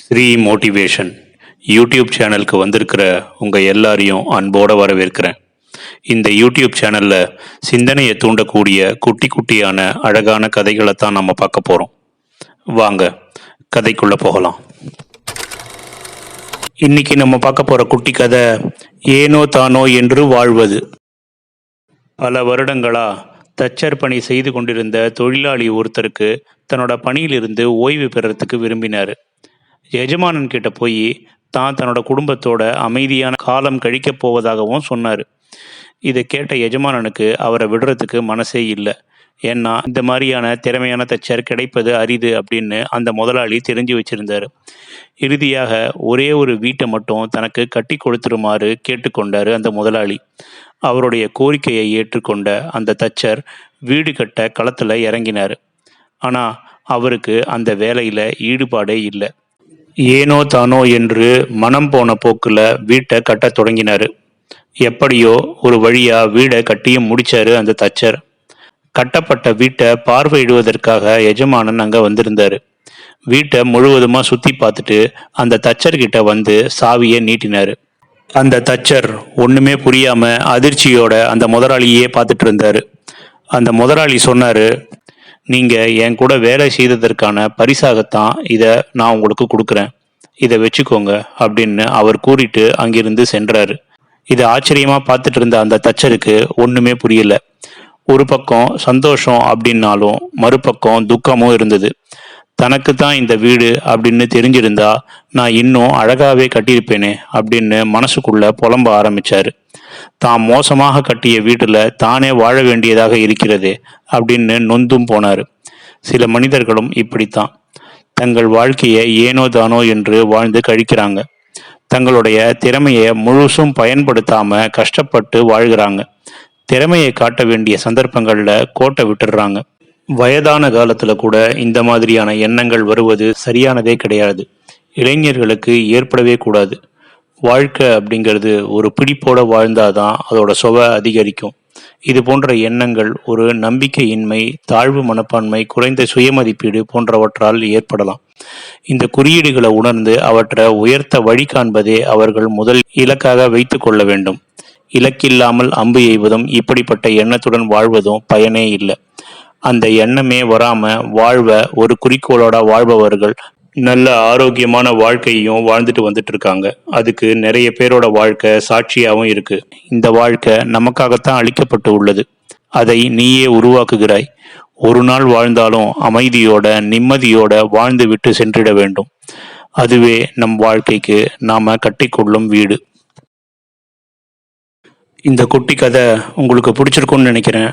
Sri motivation YouTube சேனலுக்கு வந்திருக்கிற உங்கள் எல்லாரையும் அன்போடு வரவேற்கிறேன். இந்த யூடியூப் சேனலில் சிந்தனையை தூண்டக்கூடிய குட்டி குட்டியான அழகான கதைகளை தான் நம்ம பார்க்க போகிறோம் வாங்க கதைக்குள்ளே போகலாம். இன்னைக்கு நம்ம பார்க்க போகிற குட்டி கதை ஏனோ தானோ என்று வாழ்வது. பல வருடங்களா தச்சர் பணி செய்து கொண்டிருந்த தொழிலாளி ஒருத்தருக்கு தன்னோட பணியிலிருந்து ஓய்வு பெறத்துக்கு விரும்பினார். எஜமானன் கிட்ட போய் தான் தன்னோட குடும்பத்தோட அமைதியான காலம் கழிக்கப் போவதாகவும் சொன்னார். இதை கேட்ட எஜமானனுக்கு அவரை விடுறதுக்கு மனசே இல்லை. ஏன்னா இந்த மாதிரியான திறமையான தச்சர் கிடைப்பது அரிது அப்படின்னு அந்த முதலாளி தெரிஞ்சு வச்சிருந்தார். இறுதியாக ஒரே ஒரு வீட்டை மட்டும் தனக்கு கட்டி கொடுத்துருமாறு கேட்டுக்கொண்டார் அந்த முதலாளி. அவருடைய கோரிக்கையை ஏற்றுக்கொண்ட அந்த தச்சர் வீடு கட்ட களத்தில் இறங்கினார். ஆனால் அவருக்கு அந்த வேலையில் ஈடுபாடே இல்லை. ஏனோ தானோ என்று மனம் போன போக்கில் வீட்டை கட்டத் தொடங்கினார். எப்படியோ ஒரு வழியாக வீடை கட்டியும் முடித்தார் அந்த தச்சர். கட்டப்பட்ட வீட்டை பார்வையிடுவதற்காக எஜமானன் அங்கே வந்திருந்தார். வீட்டை முழுவதுமாக சுற்றி பார்த்துட்டு அந்த தச்சர்கிட்ட வந்து சாவியை நீட்டினார். அந்த தச்சர் ஒன்றுமே புரியாமல் அதிர்ச்சியோட அந்த முதலாளியே பார்த்துட்டு இருந்தார். அந்த முதலாளி சொன்னார் நீங்க என் கூட வேலை செய்ததற்கான பரிசாகத்தான் இதை நான் உங்களுக்கு கொடுக்குறேன். இதை வச்சுக்கோங்க அப்படின்னு அவர் கூறிட்டு அங்கிருந்து சென்றாரு. இதை ஆச்சரியமா பார்த்துட்டு இருந்த அந்த தச்சருக்கு ஒண்ணுமே புரியல. ஒரு பக்கம் சந்தோஷம் அப்படின்னாலும் மறுபக்கம் துக்கமும் இருந்தது. தனக்கு தான் இந்த வீடு அப்படின்னு தெரிஞ்சிருந்தா நான் இன்னும் அழகாவே கட்டியிருப்பேனே அப்படின்னு மனசுக்குள்ள புலம்ப ஆரம்பிச்சாரு. தான் மோசமாக கட்டிய வீட்டில் தானே வாழ வேண்டியதாக இருக்கிறது அப்படின்னு நொந்தும் போனார். சில மனிதர்களும் இப்படித்தான். தங்கள் வாழ்க்கையை ஏனோ தானோ என்று வாழ்ந்து கழிக்கிறாங்க. தங்களுடைய திறமையை முழுசும் பயன்படுத்தாம கஷ்டப்பட்டு வாழ்கிறாங்க. திறமையை காட்ட வேண்டிய சந்தர்ப்பங்களில் கோட்டை விட்டுடுறாங்க வயதான காலத்துல கூட இந்த மாதிரியான எண்ணங்கள் வருவது சரியானதே கிடையாது. இளைஞர்களுக்கு ஏற்படவே கூடாது. வாழ்க்கை அப்படிங்கிறது ஒரு பிடிப்போட வாழ்ந்தாதான் அதோட சுவை அதிகரிக்கும். இது போன்ற எண்ணங்கள் ஒரு நம்பிக்கையின்மை தாழ்வு மனப்பான்மை குறைந்த சுயமதிப்பீடு போன்றவற்றால் ஏற்படலாம். இந்த குறியீடுகளை உணர்ந்து அவற்றை உயர்த்த வழி காண்பதே அவர்கள் முதல் இலக்காக வைத்து கொள்ள வேண்டும். இலக்கில்லாமல் அம்பு எய்வதும் இப்படிப்பட்ட எண்ணத்துடன் வாழ்வதும் பயனே இல்லை. அந்த எண்ணமே வராம வாழ்வ ஒரு குறிக்கோளோட வாழ்பவர்கள் நல்ல ஆரோக்கியமான வாழ்க்கையும் வாழ்ந்துட்டு வந்துட்டு இருக்காங்க அதுக்கு நிறைய பேரோட வாழ்க்கை சாட்சியாகவும் இருக்கு. இந்த வாழ்க்கை நமக்காகத்தான் அளிக்கப்பட்டு உள்ளது. அதை நீயே உருவாக்குகிறாய். ஒரு நாள் வாழ்ந்தாலும் அமைதியோட நிம்மதியோட வாழ்ந்து விட்டு சென்றிட வேண்டும். அதுவே நம் வாழ்க்கைக்கு நாம கட்டிக்கொள்ளும் வீடு. இந்த குட்டி கதை உங்களுக்கு பிடிச்சிருக்கும்னு நினைக்கிறேன்.